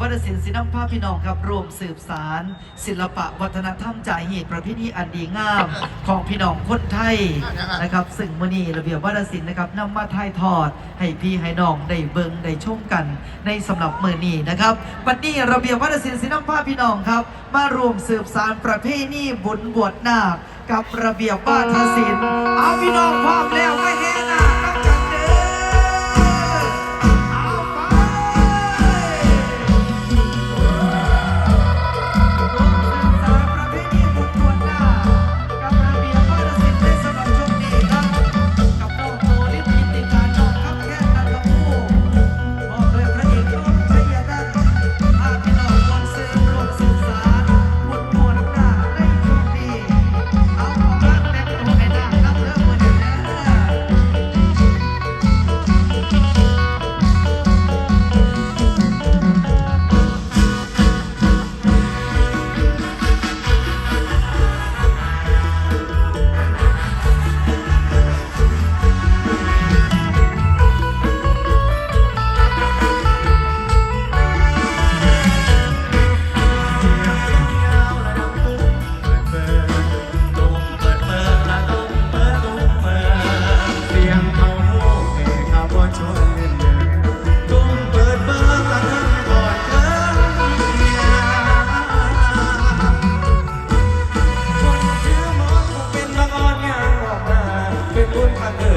วัฒนศิลป์น้ำผ้าพี่น้องครับร่วมสืบสาร ศิลปะวัฒนธรรมจ่ายเหตุประเพณีอันดีงามของพี่น้องคนไทยนะครับซึ่งมื้อนี้ระเบียบวัฒนศิลป์นะครับนำมาถ่ายทอด ให้พี่ให้น้องได้เบิ่งได้ชมกัน ในสำหรับมื้อนี้นะครับวันนี้ระเบียบวัฒนศิลป์สินำพาพี่น้องครับ มารวมสืบสารประเพณีบุญบวชนาคกับระเบียบวัฒนศิลป์เอาพี่น้องพร้อมแล้วไห่นาค Good, my good.